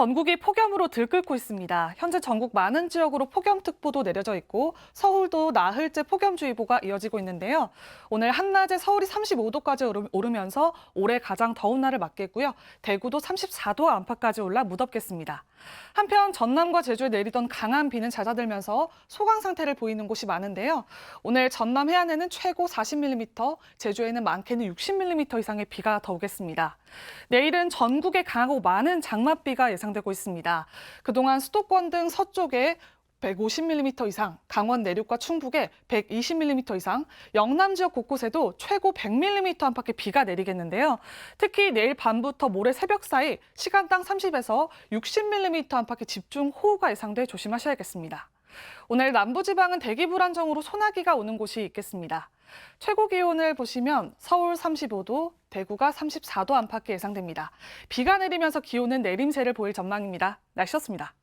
전국이 폭염으로 들끓고 있습니다. 현재 전국 많은 지역으로 폭염특보도 내려져 있고 서울도 나흘째 폭염주의보가 이어지고 있는데요. 오늘 한낮에 서울이 35도까지 오르- 오르면서 올해 가장 더운 날을 맞겠고요. 대구도 34도 안팎까지 올라 무덥겠습니다. 한편 전남과 제주에 내리던 강한 비는 잦아들면서 소강 상태를 보이는 곳이 많은데요. 오늘 전남 해안에는 최고 40mm, 제주에는 많게는 60mm 이상의 비가 더 오겠습니다. 내일은 전국에 강하고 많은 장맛비가 예상되고 있습니다. 그동안 수도권 등 서쪽에 150mm 이상, 강원 내륙과 충북에 120mm 이상, 영남 지역 곳곳에도 최고 100mm 안팎의 비가 내리겠는데요. 특히 내일 밤부터 모레 새벽 사이 시간당 30에서 60mm 안팎의 집중 호우가 예상돼 조심하셔야겠습니다. 오늘 남부지방은 대기 불안정으로 소나기가 오는 곳이 있겠습니다. 최고 기온을 보시면 서울 35도, 대구가 34도 안팎이 예상됩니다. 비가 내리면서 기온은 내림세를 보일 전망입니다. 날씨였습니다.